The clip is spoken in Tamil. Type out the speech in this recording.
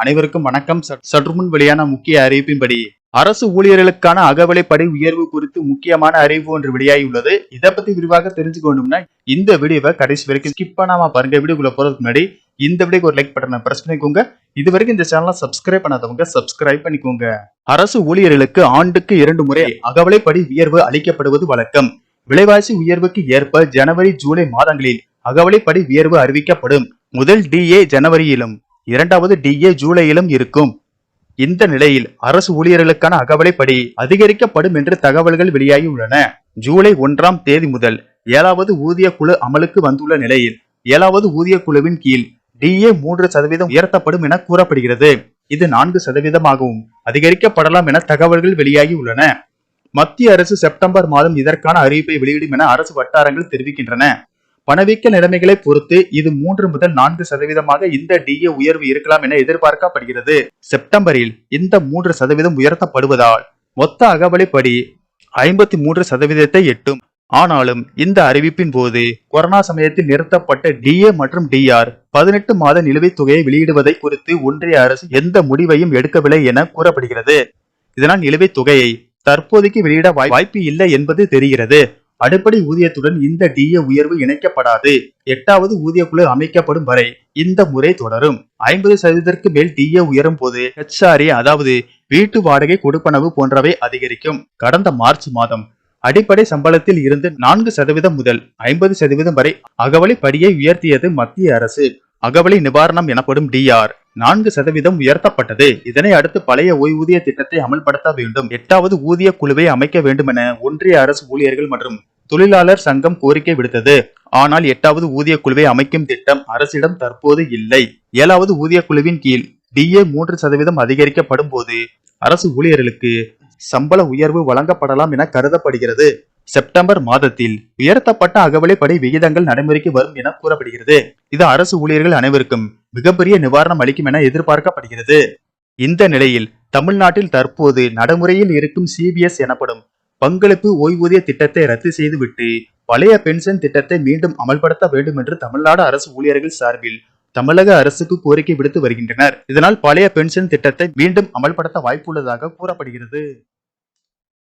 அனைவருக்கும் வணக்கம். சற்று முன் வெளியான முக்கிய அறிவிப்பின்படி அரசு ஊழியர்களுக்கான அகவலைப்படி உயர்வு குறித்து முக்கியமான அறிவிப்பு ஒன்று வெளியாகியுள்ளது. இதை பத்தி விரிவாக தெரிஞ்சுக்கணும்னா இந்த வீடியோவை கடைசி வரைக்கும் ஸ்கிப் பண்ணாம பாருங்க. வீடியோக்குள்ள போறதுக்கு முன்னாடி இந்த வீடியோக்கு ஒரு லைக் பட்டனை பிரஸ் பண்ணிக்கோங்க. இது வரைக்கும் இந்த சேனலை சப்ஸ்கிரைப் பண்ணாதவங்க சப்ஸ்கிரைப் பண்ணிக்கோங்க. அரசு ஊழியர்களுக்கு ஆண்டுக்கு இரண்டு முறை அகவலைப்படி உயர்வு அளிக்கப்படுவது வழக்கம். விலைவாசி உயர்வுக்கு ஏற்ப ஜனவரி ஜூலை மாதங்களில் அகவலைப்படி உயர்வு அறிவிக்கப்படும். முதல் டிஏ ஜனவரியிலும் இரண்டாவது டிஏ ஜூலையிலும் இருக்கும். இந்த நிலையில் அரசு ஊழியர்களுக்கான அகவலைப்படி அதிகரிக்கப்படும் என்று தகவல்கள் வெளியாகி உள்ளன. ஜூலை ஒன்றாம் தேதி முதல் ஏழாவது ஊதிய குழு அமலுக்கு வந்துள்ள நிலையில் ஏழாவது ஊதிய குழுவின் கீழ் டிஏ மூன்று சதவீதம் உயர்த்தப்படும் என கூறப்படுகிறது. இது நான்கு சதவீதமாகவும் அதிகரிக்கப்படலாம் என தகவல்கள் வெளியாகி உள்ளன. மத்திய அரசு செப்டம்பர் மாதம் இதற்கான அறிவிப்பை வெளியிடும் என அரசு வட்டாரங்கள் தெரிவிக்கின்றன. பணவீக்க நிலைமைகளை பொறுத்து இது மூன்று முதல் நான்கு சதவீதமாக இந்த டிஏ உயர்வு இருக்கலாம் என எதிர்பார்க்கப்படுகிறது. செப்டம்பரில் இந்த மூன்று சதவீதம் உயர்த்தப்படுவதால் மொத்த அகவலைப்படி ஐம்பத்தி மூன்று சதவீதத்தை எட்டும். ஆனாலும் இந்த அறிவிப்பின் போது கொரோனா சமயத்தில் நிறுத்தப்பட்ட டிஏ மற்றும் டிஆர் பதினெட்டு மாத நிலுவைத் தொகையை வெளியிடுவதை குறித்து ஒன்றிய அரசு எந்த முடிவையும் எடுக்கவில்லை என கூறப்படுகிறது. இதனால் நிலுவைத் தொகையை தற்போதைக்கு வெளியிட வாய்- வாய்ப்பு இல்லை என்பது தெரிகிறது. அடிப்படை ஊதியத்துடன் இந்த டிஏ உயர்வு இணைக்கப்படாது. எட்டாவது ஊதிய குழு அமைக்கப்படும் வரை இந்த முறை தொடரும். ஐம்பது சதவீதத்திற்கு மேல் டிஏ உயரும் போது ஹெச்ஆர்ஏ அதாவது வீட்டு வாடகை கொடுப்பனவு போன்றவை அதிகரிக்கும். கடந்த மார்ச் மாதம் அடிப்படை சம்பளத்தில் இருந்து நான்கு சதவீதம் முதல் ஐம்பது சதவீதம் வரை அகவலை படியை உயர்த்தியது மத்திய அரசு. அகவலை நிவாரணம் எனப்படும் டிஆர் நான்கு சதவீதம் உயர்த்தப்பட்டது. இதனை அடுத்து பழைய ஓய்வூதிய திட்டத்தை அமல்படுத்த வேண்டும். எட்டாவது ஊதிய குழுவை அமைக்க வேண்டும் என ஒன்றிய அரசு ஊழியர்கள் மற்றும் தொழிலாளர் சங்கம் கோரிக்கை விடுத்தது. ஆனால் எட்டாவது ஊதிய குழுவை அமைக்கும் திட்டம் அரசிடம் தற்போது இல்லை. ஏழாவது ஊதிய குழுவின் கீழ் டிஏ மூன்று சதவீதம் அதிகரிக்கப்படும் போது அரசு ஊழியர்களுக்கு சம்பள உயர்வு வழங்கப்படலாம் என கருதப்படுகிறது. செப்டம்பர் மாதத்தில் உயர்த்தப்பட்ட அகவலைப்படி விகிதங்கள் நடைமுறைக்கு வரும் என கூறப்படுகிறது. இது அரசு ஊழியர்கள் அனைவருக்கும் மிகப்பெரிய நிவாரணம் அளிக்கும் என எதிர்பார்க்கப்படுகிறது. இந்த நிலையில் தமிழ்நாட்டில் தற்போது நடைமுறையில் இருக்கும் சிபிஎஸ் எனப்படும் பங்களிப்பு ஓய்வூதிய திட்டத்தை ரத்து செய்துவிட்டு பழைய பென்ஷன் திட்டத்தை மீண்டும் அமல்படுத்த வேண்டும் என்று தமிழ்நாடு அரசு ஊழியர்கள் சார்பில் தமிழக அரசுக்கு கோரிக்கை விடுத்து வருகின்றனர். இதனால் பழைய பென்ஷன் திட்டத்தை மீண்டும் அமல்படுத்த வாய்ப்புள்ளதாக கூறப்படுகிறது.